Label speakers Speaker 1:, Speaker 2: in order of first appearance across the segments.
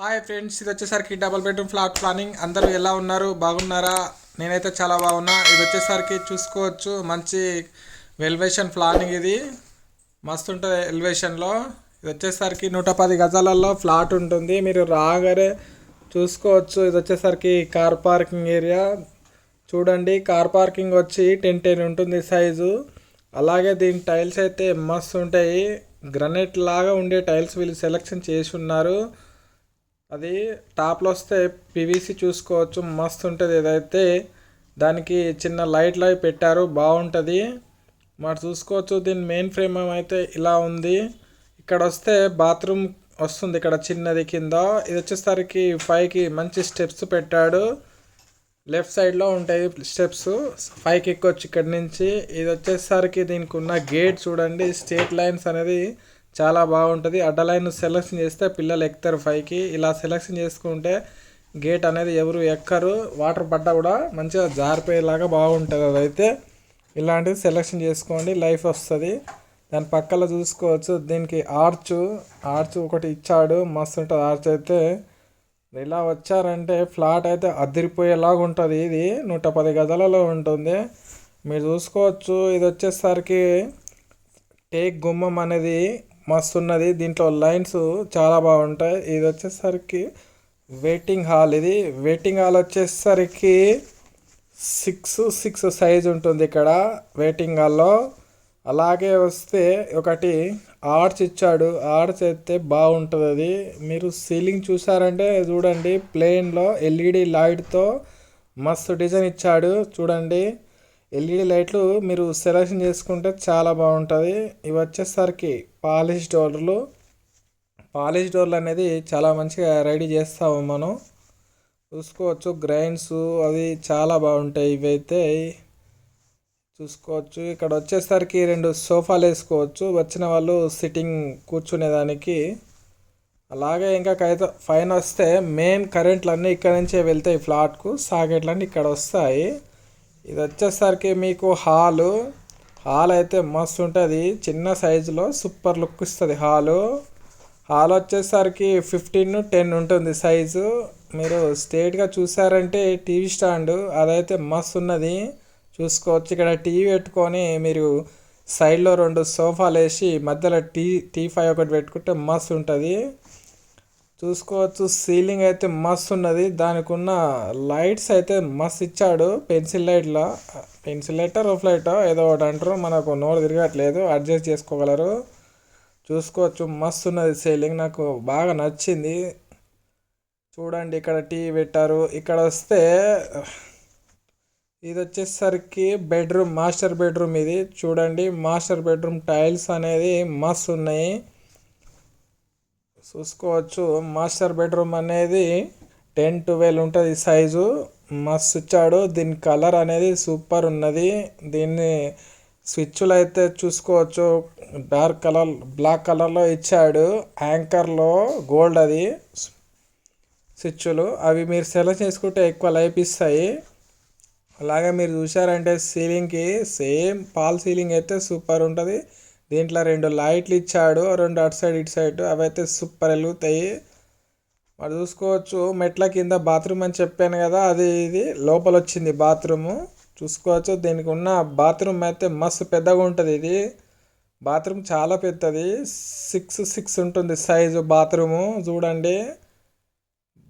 Speaker 1: Hi friends ఇది వచ్చేసరికి double bedroom flat planning అందరూ ఎలా ఉన్నారు? బాగున్నారా? నేనైతే చాలా బాగున్నా. ఇది వచ్చేసరికి చూసుకోవచ్చు. మంచి ఎలివేషన్ ప్లానింగ్ ఇది. మస్తు ఉంటుంది ఎలివేషన్లో ఇది వచ్చేసరికి నూట పది గజాలలో ఫ్లాట్ ఉంటుంది. మీరు రాగానే చూసుకోవచ్చు. ఇది వచ్చేసరికి కార్ పార్కింగ్ ఏరియా చూడండి కార్ పార్కింగ్ వచ్చి టెన్ టెన్ ఉంటుంది సైజు అలాగే దీని టైల్స్ అయితే మస్తు ఉంటాయి. గ్రనైట్ లాగా ఉండే టైల్స్ వీళ్ళు సెలెక్షన్ చేసి ఉన్నారు. అది టాప్లో వస్తే పివిసి చూసుకోవచ్చు. మస్తు ఉంటుంది ఏదైతే. దానికి చిన్న లైట్లు అవి పెట్టారు. బాగుంటుంది. మరి చూసుకోవచ్చు. దీని మెయిన్ ఫ్రేమ్ అయితే ఇలా ఉంది. ఇక్కడ వస్తే బాత్రూమ్ వస్తుంది ఇక్కడ చిన్నది కింద. ఇది వచ్చేసరికి పైకి మంచి స్టెప్స్ పెట్టాడు. లెఫ్ట్ సైడ్లో ఉంటాయి స్టెప్స్. పైకి ఎక్కొచ్చు ఇక్కడ నుంచి. ఇది వచ్చేసరికి దీనికి ఉన్న గేట్ చూడండి. స్టేట్ లైన్స్ అనేది చాలా బాగుంటుంది. అడ్డ లైన్ సెలెక్షన్ చేస్తే పిల్లలు ఎక్కుతారు పైకి. ఇలా సెలెక్షన్ చేసుకుంటే గేట్ అనేది ఎవరు ఎక్కరు. వాటర్ పడ్డా కూడా మంచిగా జారిపోయేలాగా బాగుంటుంది అదైతే. ఇలాంటిది సెలెక్షన్ చేసుకోండి. లైఫ్ వస్తుంది. దాని పక్కన చూసుకోవచ్చు. దీనికి ఆర్చ్ ఆర్చ్ ఒకటి ఇచ్చాడు. మస్తు ఉంటుంది ఆర్చ్ అయితే. ఇలా వచ్చారంటే ఫ్లాట్ అయితే అదిరిపోయేలాగా ఉంటుంది. ఇది నూట పది గజాలలో ఉంటుంది. మీరు చూసుకోవచ్చు. ఇది వచ్చేసరికి టేక్ గుమ్మం అనేది మస్తు ఉన్నది దీంట్లో లైన్స్ చాలా బాగుంటాయి. ఇది వచ్చేసరికి వెయిటింగ్ హాల్. ఇది వెయిటింగ్ హాల్ వచ్చేసరికి సిక్స్ సిక్స్ సైజ్ ఉంటుంది ఇక్కడ వెయిటింగ్ హాల్లో. అలాగే వస్తే ఒకటి ఆర్చ్ ఇచ్చాడు. ఆర్చ్ అయితే బాగుంటుంది అది మీరు సీలింగ్ చూసారంటే చూడండి. ప్లేన్లో ఎల్ఈడి లైట్తో మస్తు డిజైన్ ఇచ్చాడు. చూడండి. ఎల్ఈడి లైట్లు మీరు సెలెక్షన్ చేసుకుంటే చాలా బాగుంటుంది. ఇవి వచ్చేసరికి పాలిష్ డోర్లు. పాలిష్ డోర్లు అనేది చాలా మంచిగా రెడీ చేస్తాము మనం. చూసుకోవచ్చు గ్రైండ్స్ అవి చాలా బాగుంటాయి ఇవైతే. చూసుకోవచ్చు. ఇక్కడ వచ్చేసరికి రెండు సోఫాలు వేసుకోవచ్చు. వచ్చిన వాళ్ళు సిట్టింగ్ కూర్చునేదానికి. అలాగే ఇంకా కైతే పైన వస్తే మెయిన్ కరెంట్లు అన్నీ ఇక్కడ నుంచే వెళ్తాయి ఫ్లాట్కు. సాకెట్లు అన్నీ ఇక్కడ వస్తాయి. ఇది వచ్చేసరికి మీకు హాలు. హాల్ అయితే మస్తు ఉంటుంది. చిన్న సైజులో సూపర్ లుక్ ఇస్తుంది హాలు. హాల్ వచ్చేసరికి ఫిఫ్టీన్ టెన్ ఉంటుంది సైజు మీరు స్ట్రేట్గా చూసారంటే టీవీ స్టాండ్ అదైతే మస్తు ఉన్నది. చూసుకోవచ్చు. ఇక్కడ టీవీ పెట్టుకొని మీరు సైడ్లో రెండు సోఫాలు వేసి మధ్యలో టీ టీ ఫైవ్ ఒకటి పెట్టుకుంటే మస్తు ఉంటుంది. చూసుకోవచ్చు. సీలింగ్ అయితే మస్తు ఉన్నది. దానికి ఉన్న లైట్స్ అయితే మస్తు ఇచ్చాడు. పెన్సిల్ లైట్లో పెన్సిల్ లైటా రఫ్ లైటో? ఏదో ఒకటి అంటారు. మనకు నోరు తిరగట్లేదు. అడ్జస్ట్ చేసుకోగలరు. చూసుకోవచ్చు. మస్తు ఉన్నది సీలింగ్. నాకు బాగా నచ్చింది. చూడండి ఇక్కడ టీవీ పెట్టారు. ఇక్కడ వస్తే ఇది వచ్చేసరికి బెడ్రూమ్ మాస్టర్ బెడ్రూమ్ ఇది. చూడండి మాస్టర్ బెడ్రూమ్ టైల్స్ అనేది మస్తు ఉన్నాయి. చూసుకోవచ్చు. మాస్టర్ బెడ్రూమ్ అనేది టెన్ ట్వెల్వ్ ఉంటుంది సైజు. మస్తు ఇచ్చాడు దీని కలర్ అనేది సూపర్ ఉన్నది. దీన్ని స్విచ్లు అయితే చూసుకోవచ్చు. డార్క్ కలర్ బ్లాక్ కలర్లో ఇచ్చాడు. యాంకర్లో గోల్డ్ అది స్విచ్లు. అవి మీరు సెలెక్ట్ చేసుకుంటే ఎక్కువ లైఫ్ ఇస్తాయి. అలాగే మీరు చూసారంటే సీలింగ్కి సేమ్ పాల్ సీలింగ్ అయితే సూపర్ ఉంటుంది. దీంట్లో రెండు లైట్లు ఇచ్చాడు రెండు అటు సైడ్ ఇటు సైడ్ అవి అయితే సూపర్ వెలుగుతాయి. మరి చూసుకోవచ్చు మెట్ల కింద బాత్రూమ్ అని చెప్పాను కదా అది ఇది లోపల వచ్చింది బాత్రూము. చూసుకోవచ్చు దీనికి ఉన్న బాత్రూమ్ అయితే మస్తు పెద్దగా ఉంటుంది ఇది. బాత్రూమ్ చాలా పెద్దది సిక్స్ సిక్స్ ఉంటుంది సైజు బాత్రూము చూడండి.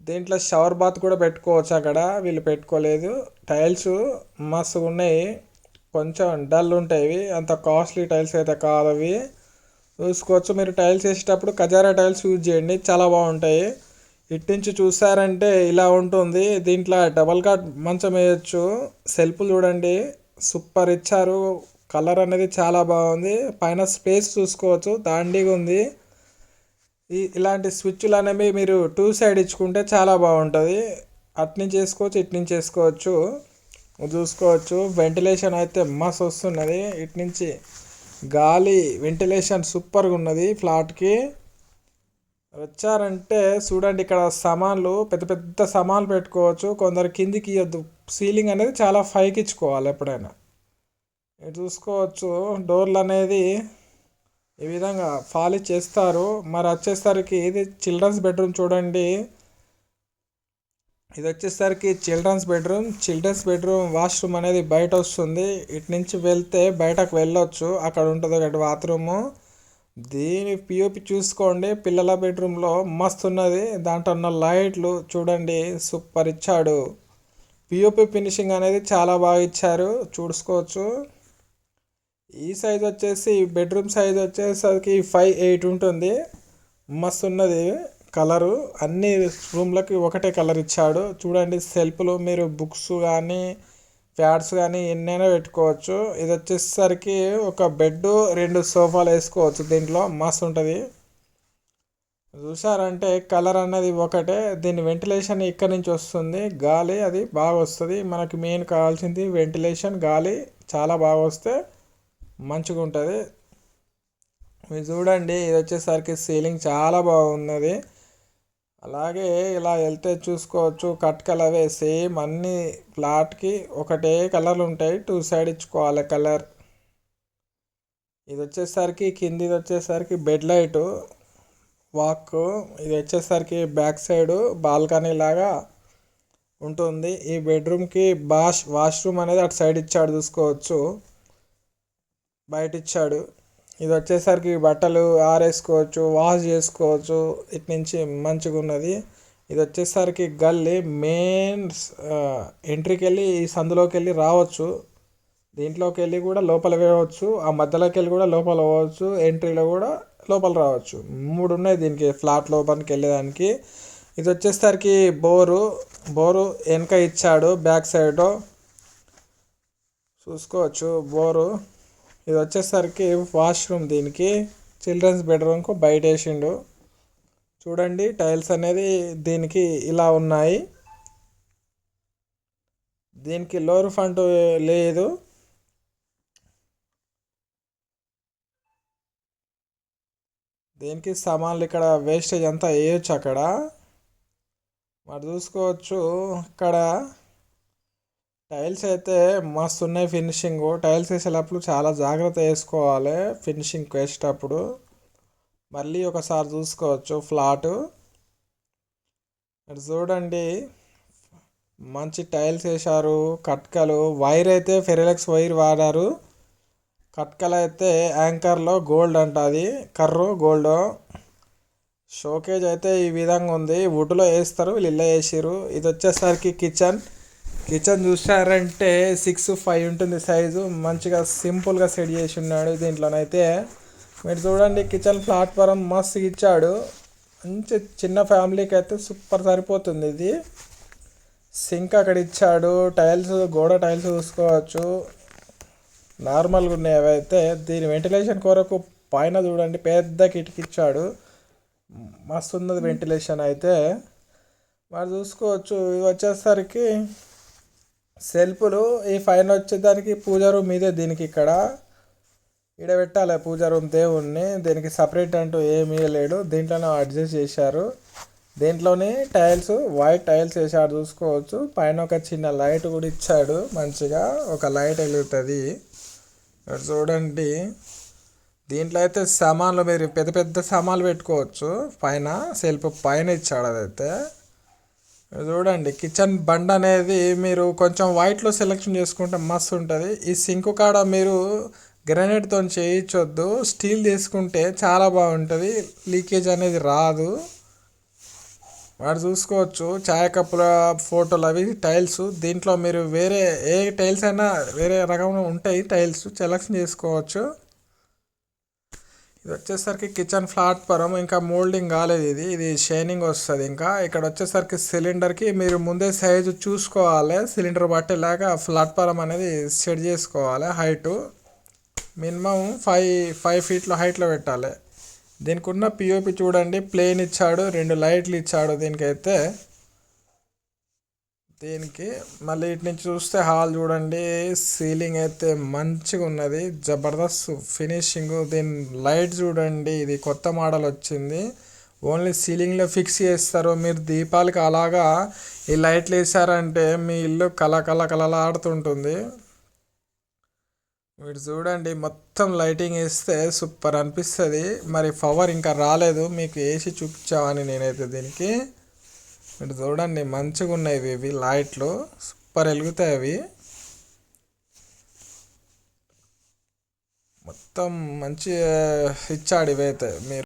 Speaker 1: దీంట్లో షవర్ బాత్ కూడా పెట్టుకోవచ్చు అక్కడ వీళ్ళు పెట్టుకోలేదు. టైల్స్ మస్తుగా ఉన్నాయి. కొంచెం డల్ ఉంటాయి. అంత కాస్ట్లీ టైల్స్ అయితే కాదు అవి చూసుకోవచ్చు. మీరు టైల్స్ వేసేటప్పుడు కజారా టైల్స్ యూజ్ చేయండి. చాలా బాగుంటాయి. ఇట్టించి చూసారంటే ఇలా ఉంటుంది. దీంట్లో డబల్ కాట్ మంచం వేయచ్చు. సెల్ఫ్లు చూడండి. సూపర్ ఇచ్చారు. కలర్ అనేది చాలా బాగుంది. పైన స్పేస్ చూసుకోవచ్చు. దాండిగా ఉంది. ఈ ఇలాంటి స్విచ్లు అనేవి మీరు టూ సైడ్ ఇచ్చుకుంటే చాలా బాగుంటుంది. అట్నుంచి చేసుకోవచ్చు ఇట్నుంచి చేసుకోవచ్చు చూసుకోవచ్చు. వెంటిలేషన్ అయితే మస్తు వస్తున్నది. ఇటు నుంచి గాలి వెంటిలేషన్ సూపర్గా ఉన్నది ఫ్లాట్కి. వచ్చారంటే చూడండి ఇక్కడ సామాన్లు పెద్ద పెద్ద సామాన్లు పెట్టుకోవచ్చు. కొందరు కిందికి ఇవ్వద్దు సీలింగ్ అనేది చాలా పైకి ఇచ్చుకోవాలి ఎప్పుడైనా చూసుకోవచ్చు. డోర్లు అనేది ఈ విధంగా ఫాలి చేస్తారు. మరి వచ్చేసరికి ఇది చిల్డ్రన్స్ బెడ్రూమ్ చూడండి. ఇది వచ్చేసరికి children's bedroom. Children's bedroom washroom అనేది బయట వస్తుంది ఇటు నుంచి వెళ్తే బయటకు వెళ్ళొచ్చు. అక్కడ ఉంటుంది ఒకటి బాత్రూము. దీని పిఓపి చూసుకోండి. పిల్లల బెడ్రూమ్లో మస్తు ఉన్నది దాంట్లో ఉన్న లైట్లు చూడండి. సూపర్ ఇచ్చాడు. పిఓపి ఫినిషింగ్ అనేది చాలా బాగా ఇచ్చారు. చూసుకోవచ్చు. ఈ సైజ్ వచ్చేసి బెడ్రూమ్ సైజ్ వచ్చేసరికి ఫైవ్ ఎయిట్ ఉంటుంది. మస్తు ఉన్నది కలరు అన్ని రూమ్లకి ఒకటే కలర్ ఇచ్చాడు. చూడండి సెల్ఫ్లు మీరు బుక్స్ కానీ ప్యాడ్స్ కానీ ఎన్నైనా పెట్టుకోవచ్చు. ఇది వచ్చేసరికి ఒక బెడ్ రెండు సోఫాలు వేసుకోవచ్చు దీంట్లో. మస్తు ఉంటుంది. చూసారంటే కలర్ అన్నది ఒకటే. దీని వెంటిలేషన్ ఇక్కడ నుంచి వస్తుంది. గాలి అది బాగా వస్తుంది. మనకి మెయిన్ కావాల్సింది వెంటిలేషన్. గాలి చాలా బాగా వస్తే మంచిగా ఉంటుంది. మీరు చూడండి ఇది వచ్చేసరికి సీలింగ్ చాలా బాగున్నది. అలాగే ఇలా వెళ్తే చూసుకోవచ్చు. కట్ కలవే సేమ్ అన్ని ఫ్లాట్కి ఒకటే కలర్లు ఉంటాయి. టూ సైడ్ ఇచ్చుకోవాలి కలర్. ఇది వచ్చేసరికి కిందిది వచ్చేసరికి బెడ్ లైట్ వాక్ ఇది వచ్చేసరికి బ్యాక్ సైడ్ బాల్కనీ లాగా ఉంటుంది. ఈ బెడ్రూమ్కి బాష్ వాష్రూమ్ అనేది అటు సైడ్ ఇచ్చాడు చూసుకోవచ్చు. బయట ఇచ్చాడు ఇది వచ్చేసరికి బట్టలు ఆరేసుకోవచ్చు వాష్ చేసుకోవచ్చు. ఇటు నుంచి మంచిగా ఉన్నది ఇది వచ్చేసరికి గల్లీ మెయిన్ ఎంట్రీకి వెళ్ళి ఈ సందులోకి వెళ్ళి రావచ్చు. దీంట్లోకి వెళ్ళి కూడా లోపల వేయవచ్చు. ఆ మధ్యలోకి వెళ్ళి కూడా లోపల పోవచ్చు. ఎంట్రీలో కూడా లోపల రావచ్చు. మూడు ఉన్నాయి దీనికి ఫ్లాట్ లోపలికి వెళ్ళేదానికి. ఇది వచ్చేసరికి బోరు. బోరు వెనక ఇచ్చాడు బ్యాక్ సైడ్. చూసుకోవచ్చు బోరు. ఇది వచ్చేసరికి వాష్రూమ్ దీనికి. చిల్డ్రన్స్ బెడ్రూమ్కు బయట వేసిండు. చూడండి టైల్స్ అనేది దీనికి ఇలా ఉన్నాయి. దీనికి లోర్ ఫంట్ లేదు. దీనికి సామాన్లు ఇక్కడ వేస్టేజ్ అంతా వేయచ్చు అక్కడ. మరి చూసుకోవచ్చు అక్కడ టైల్స్ అయితే మస్తు ఉన్నాయి ఫినిషింగ్. టైల్స్ వేసేటప్పుడు చాలా జాగ్రత్త వేసుకోవాలి ఫినిషింగ్ వేసేటప్పుడు. మళ్ళీ ఒకసారి చూసుకోవచ్చు ఫ్లాట్. చూడండి మంచి టైల్స్ వేశారు కట్కలు. వైర్ అయితే ఫెరిలెక్స్ వైర్ వాడారు. కట్కలు అయితే యాంకర్లో గోల్డ్ అంట అది కర్రు గోల్డ్. షోకేజ్ అయితే ఈ విధంగా ఉంది. వుడ్లో వేస్తారు వీళ్ళు ఇల్లు వేసారు ఇది వచ్చేసరికి కిచెన్. కిచెన్ చూసారంటే సిక్స్ ఫైవ్ ఉంటుంది సైజు మంచిగా సింపుల్గా సెట్ చేసి ఉన్నాడు దీంట్లోనైతే. మీరు చూడండి కిచెన్ ప్లాట్ఫారం మస్తు ఇచ్చాడు. మంచి చిన్న ఫ్యామిలీకి అయితే సూపర్ సరిపోతుంది ఇది. సింక్ అక్కడ ఇచ్చాడు. టైల్స్ గోడ టైల్స్ చూసుకోవచ్చు. నార్మల్గా ఉన్నాయి అవైతే దీని వెంటిలేషన్ కొరకు పైన చూడండి పెద్ద కిటికీ ఇచ్చాడు. మస్తు ఉన్నది వెంటిలేషన్ అయితే. మరి చూసుకోవచ్చు. ఇది వచ్చేసరికి సెల్ఫ్లు ఈ ఫైన్ వచ్చేదానికి పూజ రూమ్ మీదే దీనికి ఇక్కడ. ఇక్కడ పెట్టాలి పూజ రూమ్ దేవుణ్ణి. దీనికి సపరేట్ అంటూ ఏమీ లేడు దీంట్లోనే అడ్జస్ట్ చేశారు. దీంట్లోనే టైల్స్ వైట్ టైల్స్ వేసాడు చూసుకోవచ్చు. పైన ఒక చిన్న లైట్ కూడా ఇచ్చాడు మంచిగా. ఒక లైట్ వెలుగుతుంది. చూడండి. దీంట్లో అయితే సామాన్లు మీరు పెద్ద పెద్ద సామాన్లు పెట్టుకోవచ్చు. పైన సెల్ఫ్ పైన ఇచ్చాడు అదైతే. చూడండి కిచెన్ బండ్ అనేది మీరు కొంచెం వైట్లో సెలెక్షన్ చేసుకుంటే మస్తు ఉంటుంది. ఈ సింక్ కాడ మీరు గ్రానైట్తో చేయించొద్దు స్టీల్ తీసుకుంటే చాలా బాగుంటుంది. లీకేజ్ అనేది రాదు. వాడు చూసుకోవచ్చు ఛాయ్ కప్పుల ఫోటోలు అవి టైల్స్ దీంట్లో మీరు వేరే ఏ టైల్స్ అయినా వేరే రకంగా ఉంటాయి టైల్స్ సెలెక్షన్ చేసుకోవచ్చు. ఇది వచ్చేసరికి కిచెన్ ప్లాట్ఫారం ఇంకా మోల్డింగ్ కాలేదు ఇది. ఇది షైనింగ్ వస్తుంది ఇంకా. ఇక్కడ వచ్చేసరికి సిలిండర్కి మీరు ముందే సైజు చూసుకోవాలి. సిలిండర్ బట్టేలాగా ప్లాట్ఫారం అనేది సెట్ చేసుకోవాలి. హైటు మినిమం ఫైవ్ ఫైవ్ ఫీట్లో హైట్లో పెట్టాలి. దీనికి ఉన్న పిఓపి చూడండి. ప్లేన్ ఇచ్చాడు రెండు లైట్లు ఇచ్చాడు దీనికైతే. దీనికి? మళ్ళీ ఇటు నుంచి చూస్తే హాల్ చూడండి. సీలింగ్ అయితే మంచిగా ఉన్నది. జబర్దస్త్ ఫినిషింగ్ దీని లైట్ చూడండి. ఇది కొత్త మోడల్ వచ్చింది. ఓన్లీ సీలింగ్లో ఫిక్స్ చేస్తారు. మీరు దీపాలకి అలాగా ఈ లైట్లు వేసారంటే మీ ఇల్లు కల కల కలలాడుతుంటుంది మీరు చూడండి మొత్తం లైటింగ్ వేస్తే సూపర్ అనిపిస్తుంది. మరి పవర్ ఇంకా రాలేదు. మీకు వేసి చూపించామని నేనైతే దీనికి ఇటు చూడండి మంచిగా ఉన్నాయి ఇవి ఇవి లైట్లు సూపర్ వెలుగుతాయి అవి. మొత్తం మంచి ఇచ్చాడు ఇవైతే మీరు.